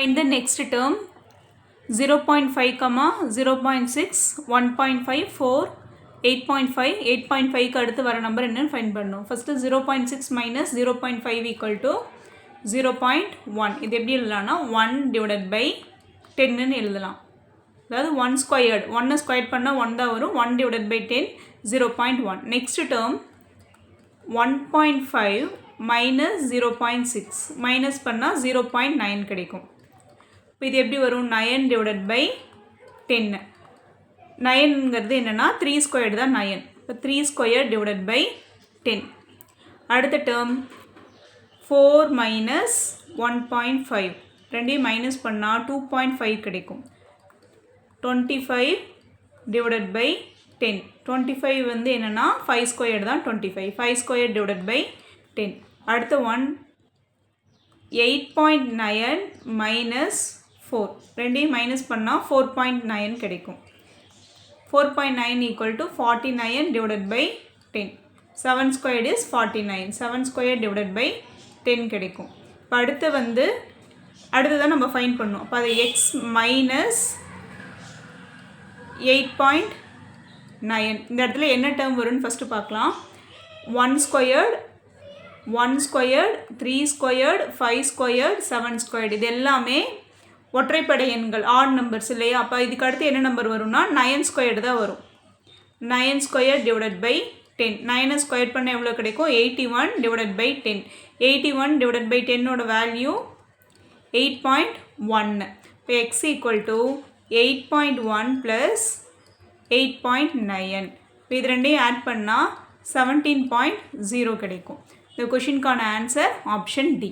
Find the next term 0.5 comma 0.6 1.5 4 8.5 8.5 க்கு அடுத்து வர நம்பர் என்னன்னு ஃபைண்ட் பண்ணணும் first zero point six minus zero point five equal to zero point one இது எப்படி எழுதலாம்னா ஒன் டிவைடட் பை டென்னு எழுதலாம். அதாவது ஒன் ஸ்கொயர்டு ஒன்னை ஸ்கொயர் பண்ணால் ஒன் தான் வரும். One divided by ten zero point one next term one point five minus zero point six minus பண்ணால் ஜீரோ பாயிண்ட் நைன் கிடைக்கும். இப்போ இது எப்படி வரும்? நயன் டிவைடட் பை டென்னு நயனுங்கிறது என்னென்னா த்ரீ ஸ்கொயர்டு தான் நயன் இப்போ three square divided by ten அடுத்த term four minus one point five ரெண்டையும் மைனஸ் பண்ணால் டூ பாயிண்ட் ஃபைவ் கிடைக்கும். Twenty five divided by ten twenty five வந்து என்னென்னா ஃபைவ் ஸ்கொயர் தான் twenty five five square divided by ten அடுத்த one eight point nine minus four ரெண்டையும் minus பண்ணால் four point nine கிடைக்கும். Four point nine equal to forty nine divided by ten seven squared is forty nine seven square divided by ten கிடைக்கும். இப்போ அடுத்து வந்து அடுத்து தான் நம்ம ஃபைன் பண்ணோம். அப்போ அது X minus eight point nine இந்த இடத்துல என்ன டேர்ம் வரும்னு ஃபஸ்ட்டு பார்க்கலாம். One squared one squared three squared five squared seven squared இது எல்லாமே ஒற்றைப்படை எண்கள் ஆட் நம்பர்ஸ் இல்லையா? அப்போ இதுக்கு அடுத்து என்ன நம்பர் வரும்னா நயன் ஸ்கொயர்டு தான் வரும். Nine square divided by ten நயனை square பண்ண எவ்வளோ கிடைக்கும்? Eighty one divided by ten eighty one divided by டென்னோட value eight point ஒன்று இப்போ X equal to eight point one plus eight point nine இப்போ இது ரெண்டையும் ஆட் பண்ணால் செவன்டீன் பாயிண்ட் ஜீரோ கிடைக்கும். இந்த கொஷினுக்கான ஆன்சர் ஆப்ஷன் டி